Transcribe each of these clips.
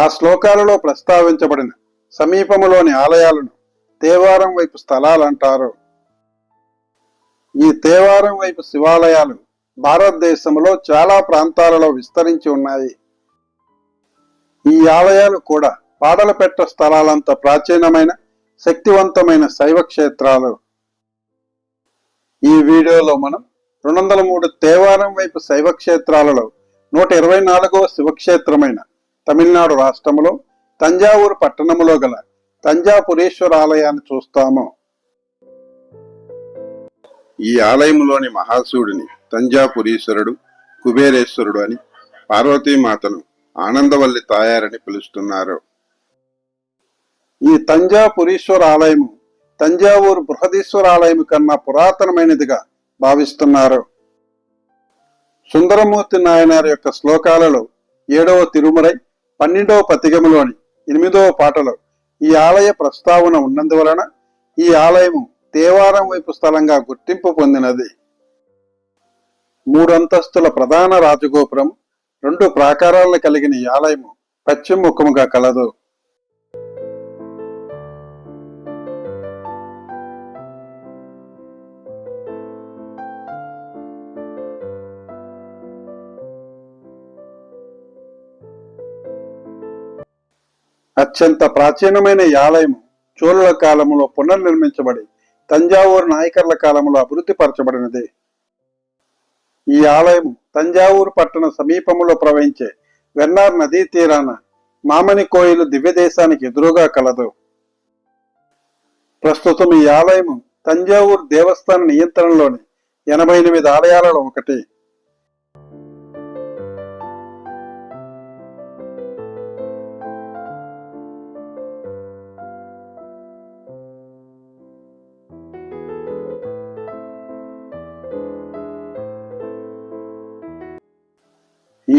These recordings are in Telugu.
ఆ శ్లోకాలలో ప్రస్తావించబడిన సమీపములోని ఆలయాలను తేవారం వైపు స్థలాలంటారు. ఈ తేవారం వైపు శివాలయాలు భారతదేశంలో చాలా ప్రాంతాలలో విస్తరించి ఉన్నాయి. ఈ ఆలయాలు కూడా పాడలపెట్ట స్థలాలంత ప్రాచీనమైన శక్తివంతమైన శైవ క్షేత్రాలు. ఈ వీడియోలో మనం రెండు వందల మూడు తేవారం వైపు శైవ క్షేత్రాలలో నూట ఇరవై నాలుగవ శివక్షేత్రమైన తమిళనాడు రాష్ట్రములో తంజావూరు పట్టణములో గల తంజాపురేశ్వర ఆలయాన్ని చూస్తాము. ఈ ఆలయంలోని మహాశివుడిని తంజాపురీశ్వరుడు కుబేరేశ్వరుడు అని పార్వతీమాతను ఆనందవల్లి తాయారని పిలుస్తున్నారు. ఈ తంజాపురీశ్వర ఆలయము తంజావూరు బృహదీశ్వర ఆలయం కన్నా పురాతనమైనదిగా భావిస్తున్నారు. సుందరమూర్తి నాయనార్ యొక్క శ్లోకాలలో ఏడవ తిరుమరై పన్నెండవ పతిగములోని ఎనిమిదవ పాటలో ఈ ఆలయ ప్రస్తావన ఉన్నందువలన ఈ ఆలయము దేవారం వైపు స్థలంగా గుర్తింపు పొందినది. మూడంతస్తుల ప్రధాన రాజగోపురం రెండు ప్రాకారాలను కలిగిన ఈ ఆలయము పశ్చిమ ముఖముగా కలదు. అత్యంత ప్రాచీనమైన ఈ ఆలయం చోళుల కాలంలో పునర్నిర్మించబడి తంజావూరు నాయకర్ల కాలంలో అభివృద్ధి పరచబడినది ఈ ఆలయం తంజావూరు పట్టణ సమీపంలో ప్రవహించే వెన్నార్ నదీ తీరాన మామని కోయిలు దివ్యదేశానికి ఎదురుగా కలదు. ప్రస్తుతం ఈ ఆలయం తంజావూరు దేవస్థాన నియంత్రణలోని ఎనభై ఎనిమిది ఆలయాలలో ఒకటి.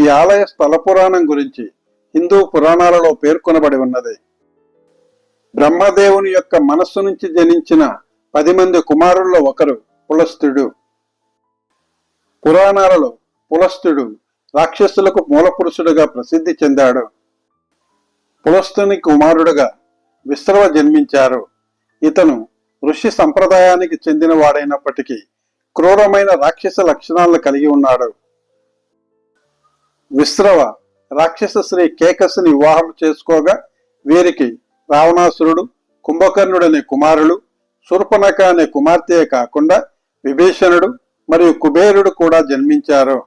ఆలయ స్థల పురాణం గురించి హిందూ పురాణాలలో పేర్కొనబడి ఉన్నది. బ్రహ్మదేవుని యొక్క మనస్సు నుంచి జనించిన పది మంది కుమారుల్లో ఒకరు పులస్తుడు పురాణాలలో పులస్తుడు రాక్షసులకు మూలపురుషుడుగా ప్రసిద్ధి చెందాడు. పులస్తుని కుమారుడుగా విశ్రవ జన్మించారు. ఇతను ఋషి సంప్రదాయానికి చెందిన వాడైనప్పటికీ క్రూరమైన రాక్షస లక్షణాలను కలిగి ఉన్నాడు. విశ్రవ రాక్షస శ్రీ కేకస్ని వివాహం చేసుకోగా వీరికి రావణాసురుడు కుంభకర్ణుడు అనే కుమారులు శూర్పణక అనే కుమార్తె కాకుండా విభీషణుడు మరియు కుబేరుడు కూడా జన్మించారు.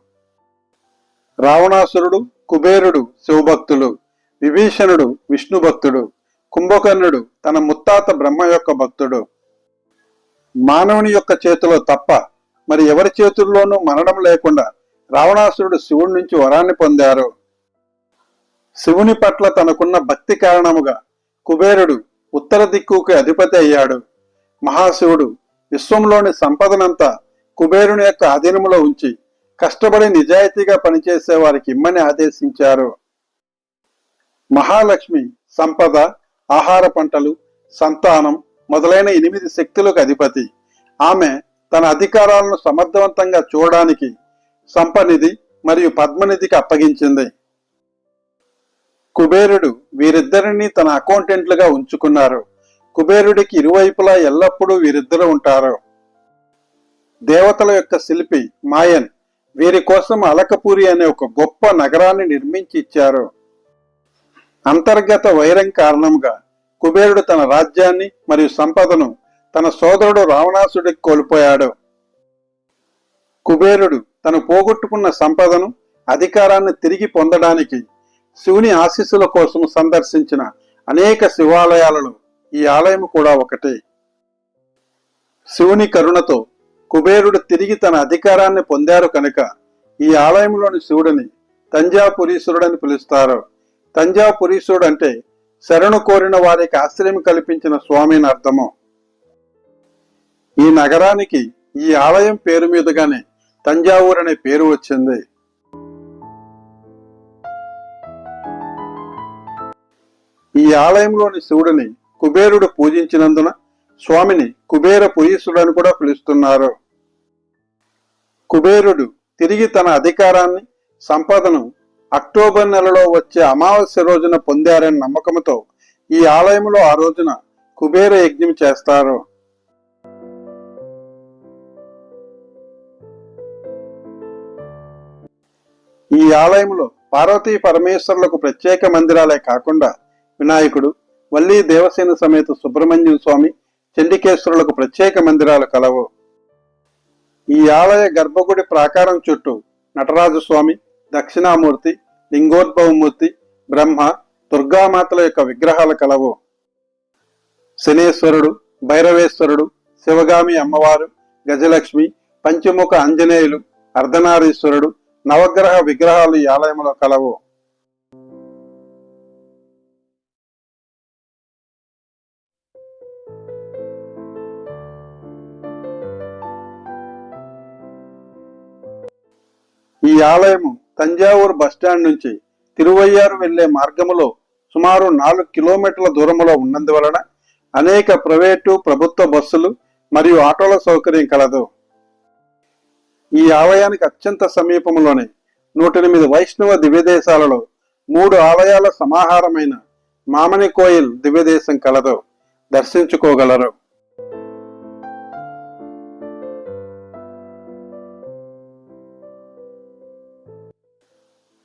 రావణాసురుడు కుబేరుడు శివభక్తులు విభీషణుడు విష్ణు భక్తుడు కుంభకర్ణుడు తన ముత్తాత బ్రహ్మ యొక్క భక్తుడు. మానవుని యొక్క చేతిలో తప్ప మరి ఎవరి చేతుల్లోనూ మరణం లేకుండా రావణాసురుడు శివుడి నుంచి వరాన్ని పొందారు. శివుని పట్ల తనకున్న భక్తి కారణముగా కుబేరుడు ఉత్తర దిక్కుకి అధిపతి అయ్యాడు. మహాశివుడు విశ్వంలోని సంపదనంతా కుబేరుని యొక్క ఆధీనంలో ఉంచి కష్టపడి నిజాయితీగా పనిచేసే వారికి ఇమ్మని ఆదేశించారు. మహాలక్ష్మి సంపద ఆహార పంటలు సంతానం మొదలైన ఎనిమిది శక్తులకు అధిపతి. ఆమె తన అధికారాలను సమర్థవంతంగా చూడడానికి సంపనిధి మరియు పద్మనిధికి అప్పగించింది. కుబేరుడు వీరిద్దరిని తన అకౌంటెంట్లుగా ఉంచుకున్నారు. కుబేరుడికి ఇరువైపులా ఎల్లప్పుడూ వీరిద్దరూ ఉంటారు. దేవతల యొక్క శిల్పి మాయన్ వీరి కోసం అలకపూరి అనే ఒక గొప్ప నగరాన్ని నిర్మించి ఇచ్చారు. అంతర్గత వైరం కారణంగా కుబేరుడు తన రాజ్యాన్ని మరియు సంపదను తన సోదరుడు రావణాసుడికి కోల్పోయాడు. కుబేరుడు తను పోగొట్టుకున్న సంపదను అధికారాన్ని తిరిగి పొందడానికి శివుని ఆశీస్సుల కోసం సందర్శించిన అనేక శివాలయాలలో ఈ ఆలయం కూడా ఒకటి. శివుని కరుణతో కుబేరుడు తిరిగి తన అధికారాన్ని పొందారు కనుక ఈ ఆలయంలోని శివుడిని తంజాపురీశ్వరుడని పిలుస్తారు. తంజాపురీశ్వరుడు అంటే శరణు కోరిన వారికి ఆశ్రయం కల్పించిన స్వామిని అర్థము. ఈ నగరానికి ఈ ఆలయం పేరు మీదుగానే తంజావూరు అనే పేరు వచ్చింది. ఈ ఆలయంలోని శివుడిని కుబేరుడు పూజించినందున స్వామిని కుబేర పురీసుడు అని కూడా పిలుస్తున్నారు. కుబేరుడు తిరిగి తన అధికారాన్ని సంపదను అక్టోబర్ నెలలో వచ్చే అమావాస్య రోజున పొందారనే నమ్మకంతో ఈ ఆలయంలో ఆ రోజున కుబేర యజ్ఞం చేస్తారు. ఈ ఆలయంలో పార్వతీ పరమేశ్వరులకు ప్రత్యేక మందిరాలే కాకుండా వినాయకుడు వల్లి దేవసేన సమేత సుబ్రహ్మణ్యం స్వామి చండికేశ్వరులకు ప్రత్యేక మందిరాలు కలవు. ఈ ఆలయ గర్భగుడి ప్రాకారం చుట్టూ నటరాజు స్వామి దక్షిణామూర్తి లింగోద్భవమూర్తి బ్రహ్మ దుర్గామాతల యొక్క విగ్రహాలు కలవు. శనేశ్వరుడు భైరవేశ్వరుడు శివగామి అమ్మవారు గజలక్ష్మి పంచముఖ ఆంజనేయులు అర్ధనారీశ్వరుడు నవగ్రహ విగ్రహాలు ఈ ఆలయంలో కలవు. ఈ ఆలయం తంజావూరు బస్టాండ్ నుంచి తిరువయ్యారు వెళ్ళే మార్గములో సుమారు నాలుగు కిలోమీటర్ల దూరంలో ఉన్నందువలన అనేక ప్రైవేటు ప్రభుత్వ బస్సులు మరియు ఆటోల సౌకర్యం కలదు. ఈ ఆలయానికి అత్యంత సమీపంలోనే నూట ఎనిమిది వైష్ణవ దివ్యదేశాలలో మూడు ఆలయాల సమాహారమైన మామని కోయిల్ దివ్యదేశం కలదు దర్శించుకోగలరు.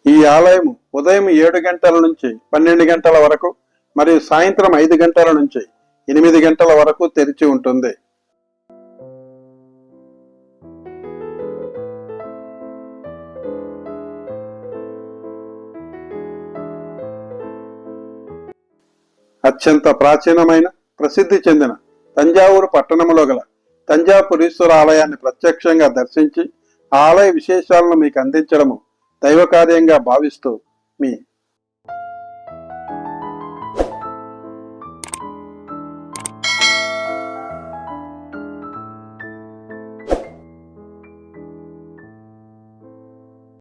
ఈ ఆలయం ఉదయం ఏడు గంటల నుంచి పన్నెండు గంటల వరకు మరియు సాయంత్రం ఐదు గంటల నుంచి ఎనిమిది గంటల వరకు తెరిచి ఉంటుంది. అత్యంత ప్రాచీనమైన ప్రసిద్ధి చెందిన తంజావూరు పట్టణంలో గల తంజాపురీశ్వర ఆలయాన్ని ప్రత్యక్షంగా దర్శించి ఆలయ విశేషాలను మీకు అందించడము దైవ కార్యంగా భావిస్తూ మీ